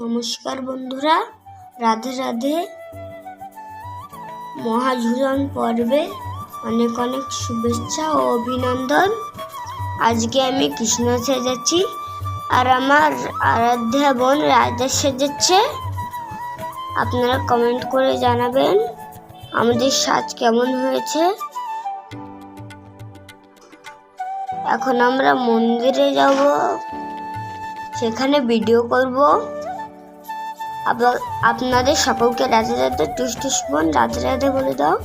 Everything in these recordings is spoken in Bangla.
নমস্কার বন্ধুরা, রাধে রাধে। মহাঝুলন পর্বে অনেক অনেক শুভেচ্ছা ও অভিনন্দন। আজকে আমি কৃষ্ণ সেজেছি আর আমার আরাধ্যা বোন রাজা সেজেছে। আপনারা কমেন্ট করে জানাবেন আমাদের সাজ কেমন হয়েছে। এখন আমরা মন্দিরে যাব, সেখানে ভিডিও করব। আপনাদের সকলকে রাধে রাধে, টুস টুস বোন, রাধে রাধে বলে দাও।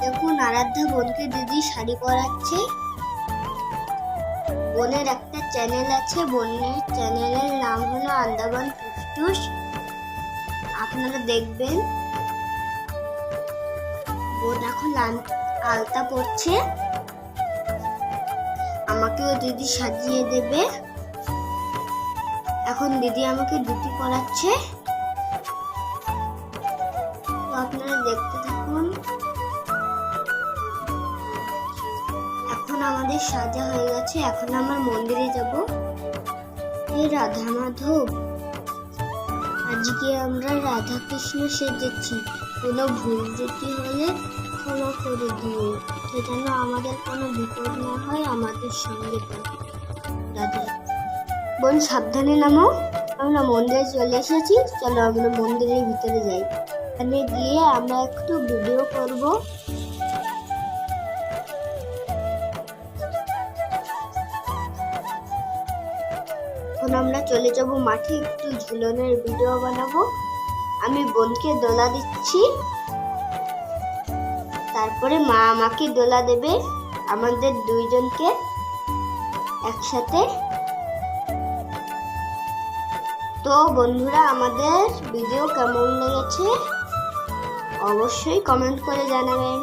দেখুন, আরাধ্যা বোনকে দিদি শাড়ি পরাচ্ছে। বোনের একটা চ্যানেল আছে, বোনের চ্যানেলের নাম হলো আন্দামান টুস আপনারা দেখবেন। বোন এখন আল- আলতা পড়ছে আমাকেও দিদি সাজিয়ে দেবে। এখন দিদি আমাকে দুটি পড়াচ্ছে। তো আপনারা দেখতে থাকুন। এখন আমাদের সাজা হয়ে গেছে, এখন আমার মন্দিরে যাব। এই রাধা মাধব আজকে আমরা রাধা কৃষ্ণ সেজেছি। কোনো ভুল ত্রুটি হলে ক্ষমা করে দিও। যেন আমাদের কোনো বিপদ না হয়, আমাদের সঙ্গে। রাধা বোন, সাবধানে নামো। আমরা মন্দিরে চলে এসেছি। চলো আমরা মন্দিরের ভিতরে যাই। এখানে গিয়ে আমরা একটু ভিডিও করব। এখন আমরা চলে যাব মাঠে। একটু ঝুলনের ভিডিও বানাবো। আমি বোনকে দোলা দিচ্ছি। তারপরে মা আমাকে দোলা দেবে। আমাদের দুইজনকে একসাথে। তো বন্ধুরা, আমাদের ভিডিও কেমন লেগেছে? অবশ্যই কমেন্ট করে জানাবেন।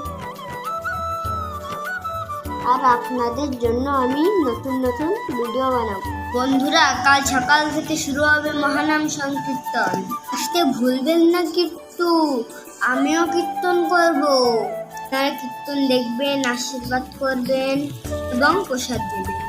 আর আপনাদের জন্য আমি নতুন নতুন ভিডিও বানাবো। বন্ধুরা, কাল সকাল থেকে শুরু হবে মহানাম সংকীর্তন। আসতে ভুলবেন না কিন্তু আমিও কীর্তন করব। আপনারা কীর্তন দেখবেন, আশীর্বাদ করবেন এবং প্রসাদ দেবেন।